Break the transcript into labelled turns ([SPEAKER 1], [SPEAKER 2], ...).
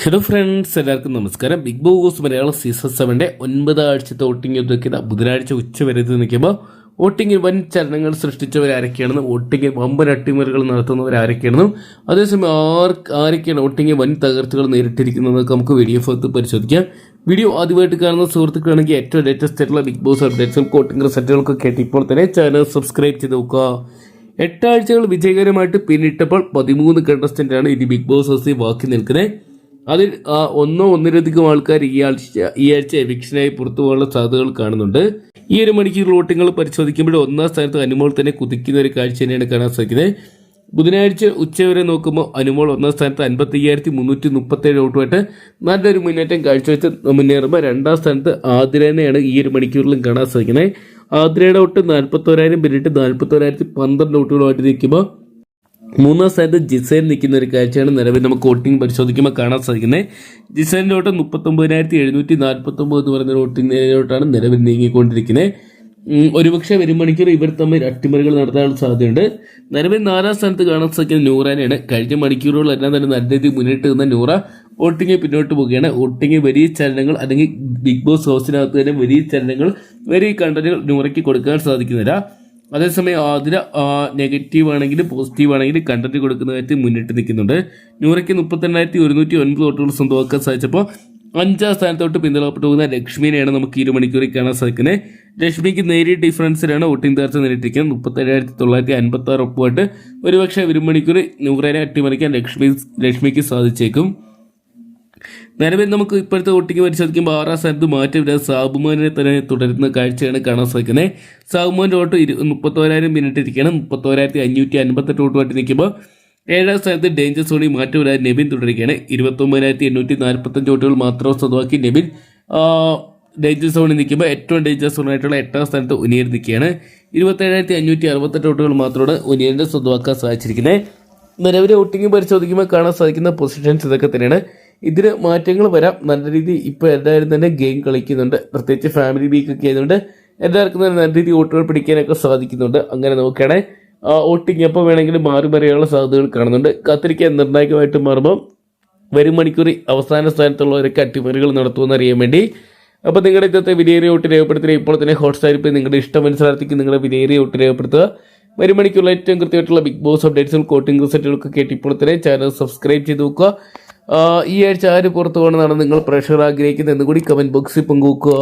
[SPEAKER 1] Hello friends എല്ലാവർക്കും നമസ്കാരം. Big boss Malayalam season സെവന്റെ ഒൻപത് ആഴ്ചത്തെ വോട്ടിംഗ് നിൽക്കുന്ന ബുധനാഴ്ച ഉച്ച വരെ നിൽക്കുമ്പോൾ വോട്ടിങ്ങിൽ വൻ ചലനങ്ങൾ സൃഷ്ടിച്ചവരാരൊക്കെയാണെന്നും വോട്ടിങ്ങിൽ വമ്പൻ അട്ടിമറികൾ നടത്തുന്നവരാരൊക്കെയാണെന്നും അതേസമയം ആർക്ക് ആരൊക്കെയാണ് വോട്ടിങ്ങിൽ വൻ തകർച്ചകൾ നേരിട്ടിരിക്കുന്നതൊക്കെ നമുക്ക് വീഡിയോ ഭാഗത്ത് പരിശോധിക്കാം. വീഡിയോ ആദ്യമായിട്ട് കാണുന്ന സുഹൃത്തുക്കളാണെങ്കിൽ ഏറ്റവും ലേറ്റസ്റ്റ് ആയിട്ടുള്ള ബിഗ് ബോസ് അപ്ഡേറ്റ്സും വോട്ടിംഗ് റിസൾട്ടുകളൊക്കെ കേട്ട് ഇപ്പോൾ തന്നെ ചാനൽ സബ്സ്ക്രൈബ് ചെയ്ത് നോക്കുക. എട്ടാഴ്ചകൾ വിജയകരമായിട്ട് പിന്നിട്ടപ്പോൾ പതിമൂന്ന് കണ്ടസ്റ്റന്റാണ് ഇനി ബിഗ് ബോസ് ഹൗസിൽ ബാക്കി നിൽക്കുന്നത് അതിൽ ഒന്നോ ഒന്നിലധികം ആൾക്കാർ ഈ ആഴ്ച ഈ ആഴ്ച എവിക്ഷനായി പുറത്തു പോകാനുള്ള സാധ്യതകൾ കാണുന്നുണ്ട്. ഈ ഒരു മണിക്കൂർ വോട്ടിങ്ങൾ പരിശോധിക്കുമ്പോൾ ഒന്നാം സ്ഥാനത്ത് അനുമോൾ തന്നെ കുതിക്കുന്ന ഒരു കാഴ്ച തന്നെയാണ് കാണാൻ സാധിക്കുന്നത്. ബുധനാഴ്ച ഉച്ചവരെ നോക്കുമ്പോൾ അനുമോൾ ഒന്നാം സ്ഥാനത്ത് അൻപത്തി അയ്യായിരത്തി മുന്നൂറ്റി മുപ്പത്തേഴ് വോട്ടുമായിട്ട് നല്ലൊരു മുന്നേറ്റം കാഴ്ചവെച്ച് മുന്നേറുമ്പോൾ രണ്ടാം സ്ഥാനത്ത് ആതിരനെയാണ് ഈ ഒരു മണിക്കൂറിലും കാണാൻ സാധിക്കുന്നത്. ആതിരയുടെ വോട്ട് നാൽപ്പത്തോരായിരം പിന്നിട്ട് നാൽപ്പത്തോരായിരത്തി പന്ത്രണ്ട് ഔട്ടുകളുമായിട്ട് നിൽക്കുമ്പോൾ മൂന്നാം സ്ഥാനത്ത് ജിസൈൻ നിൽക്കുന്ന ഒരു കാഴ്ചയാണ് നിലവിൽ നമുക്ക് വോട്ടിംഗ് പരിശോധിക്കുമ്പോൾ കാണാൻ സാധിക്കുന്നത്. ജിസൈന്റെ വോട്ട് മുപ്പത്തൊമ്പതിനായിരത്തി എഴുന്നൂറ്റി നാൽപ്പത്തൊമ്പത് എന്ന് പറയുന്ന വോട്ടിങ്ങിലോട്ടാണ് നിലവിൽ നീങ്ങിക്കൊണ്ടിരിക്കുന്നത്. ഒരുപക്ഷെ വരും മണിക്കൂർ ഇവർ തമ്മിൽ അട്ടിമറികൾ നടത്താനുള്ള സാധ്യതയുണ്ട്. നിലവിൽ നാലാം സ്ഥാനത്ത് കാണാൻ സാധിക്കുന്ന നൂറാനെയാണ്. കഴിഞ്ഞ മണിക്കൂറുകളെല്ലാം തന്നെ നല്ല രീതിയിൽ മുന്നിട്ട് നിന്ന നൂറ. വോട്ടിംഗ് പിന്നോട്ട് പോവുകയാണ്. വോട്ടിംഗ് വലിയ ചലനങ്ങൾ അല്ലെങ്കിൽ ബിഗ് ബോസ് ഹൗസിനകത്ത് തന്നെ വലിയ ചലനങ്ങൾ വലിയ കണ്ടന്റുകൾ നൂറയ്ക്ക് കൊടുക്കാൻ സാധിക്കുന്നില്ല അതേസമയം അതിൽ നെഗറ്റീവ് ആണെങ്കിലും പോസിറ്റീവ് ആണെങ്കിലും കണ്ടന്റ് കൊടുക്കുന്ന കാര്യത്തിൽ മുന്നിട്ട് നിൽക്കുന്നുണ്ട്. നൂറയ്ക്ക് മുപ്പത്തെണ്ണായിരത്തി ഒരുന്നൂറ്റി ഒൻപത് വോട്ടുകൾ സ്വന്തമാക്കാൻ സാധിച്ചപ്പോൾ അഞ്ചാം സ്ഥാനത്തോട്ട് പിന്തള്ളപ്പെട്ടു പോകുന്ന ലക്ഷ്മിനെയാണ് നമുക്ക് ഇരു മണിക്കൂറിൽ കാണാൻ സാധിക്കുന്നത്. ലക്ഷ്മിക്ക് നേരിയ ഡിഫറൻസിലാണ് വോട്ടിംഗ് തകർച്ച നേരിട്ടിരിക്കുന്നത്. മുപ്പത്തേഴായിരത്തി തൊള്ളായിരത്തി അൻപത്തി ആറ് ഒപ്പുമായിട്ട് ഒരുപക്ഷെ ഒരു മണിക്കൂർ നൂറേനെ അട്ടിമറിക്കാൻ ലക്ഷ്മി ലക്ഷ്മിക്ക് സാധിച്ചേക്കും. നിലവിൽ നമുക്ക് ഇപ്പോഴത്തെ ഒട്ടിക്ക് പരിശോധിക്കുമ്പോൾ ആറാം സ്ഥാനത്ത് മാറ്റമില്ലാതെ സാബുമാനെ തന്നെ തുടരുന്ന കാഴ്ചയാണ് കാണാൻ സാധിക്കുന്നത്. സാബുമാന്റെ ഓട്ടോ ഇരു മുപ്പത്തോരായിരം പിന്നിട്ടിരിക്കുകയാണ് മുപ്പത്തോരായിരത്തി അഞ്ഞൂറ്റി അൻപത്തെട്ട് ഓട്ടുമായിട്ട് നിൽക്കുമ്പോൾ ഏഴാം സ്ഥാനത്ത് ഡേഞ്ചർ സോണി മാറ്റമില്ലാതെ നെബിൻ തുടരുകയാണ്. ഇരുപത്തൊമ്പതിനായിരത്തി എണ്ണൂറ്റി നാൽപ്പത്തഞ്ച് ഓട്ടുകൾ മാത്രം സ്വന്തമാക്കി നെബിൻ ഡേഞ്ചർ സോണിൽ നിൽക്കുമ്പോൾ ഏറ്റവും ഡേഞ്ചർ സോണായിട്ടുള്ള എട്ടാം സ്ഥാനത്ത് ഉനിയർ നിൽക്കുകയാണ്. ഇരുപത്തേഴായിരത്തി അഞ്ഞൂറ്റി അറുപത്തെട്ട് ഓട്ടുകൾ മാത്രമാണ് ഉനിയറിന്റെ സ്വന്തമാക്കാൻ സാധിച്ചിരിക്കുന്നത്. നിലവിലെ ഒട്ടിങ്ങും പരിശോധിക്കുമ്പോൾ കാണാൻ സാധിക്കുന്ന പൊസിഷൻസ് ഇതൊക്കെ തന്നെയാണ്. ഇതിന് മാറ്റങ്ങൾ വരാം. നല്ല രീതിയിൽ ഇപ്പോൾ എല്ലാവരും തന്നെ ഗെയിം കളിക്കുന്നുണ്ട്. പ്രത്യേകിച്ച് ഫാമിലി വീക്ക് ഒക്കെ ആയതുകൊണ്ട് എല്ലാവർക്കും തന്നെ നല്ല രീതിയിൽ വോട്ടുകൾ പിടിക്കാനൊക്കെ സാധിക്കുന്നുണ്ട്. അങ്ങനെ നോക്കുകയാണെങ്കിൽ വോട്ടിംഗ് എപ്പോൾ വേണമെങ്കിലും മാറി മറിയാനുള്ള സാധ്യതകൾ കാണുന്നുണ്ട്. കാത്തിരിക്കാൻ നിർണായകമായിട്ട് മാറുമ്പോൾ വരും മണിക്കൂർ അവസാന സ്ഥാനത്തുള്ളവരൊക്കെ അട്ടിമറികൾ നടത്തുമെന്ന് അറിയാൻ വേണ്ടി. അപ്പോൾ നിങ്ങളുടെ ഇന്നത്തെ വിലയേറിയ വോട്ട് രേഖപ്പെടുത്തുക ഇപ്പോൾ തന്നെ ഹോട്ട്സ്റ്റാറിൽ പോയി നിങ്ങളുടെ ഇഷ്ടം മനസ്സിലാക്കി നിങ്ങളുടെ വിലയേറിയ വോട്ട് രേഖപ്പെടുത്തുക. വരും മണിക്കുള്ള ഏറ്റവും കൃത്യമായിട്ടുള്ള ബിഗ് ബോസ് അപ്ഡേറ്റ്സും കോട്ടിംഗ് റിസൾട്ടുകളൊക്കെ കേട്ട് ഇപ്പോൾ തന്നെ ചാനൽ സബ്സ്ക്രൈബ് ചെയ്ത് നോക്കുക. ഈ ആഴ്ച ആര് പുറത്തു പോകണമെന്നാണ് നിങ്ങൾ പ്രഷർ ആഗ്രഹിക്കുന്നത് എന്ന് കൂടി കമന്റ് ബോക്സിൽ പങ്കുവെക്കുക.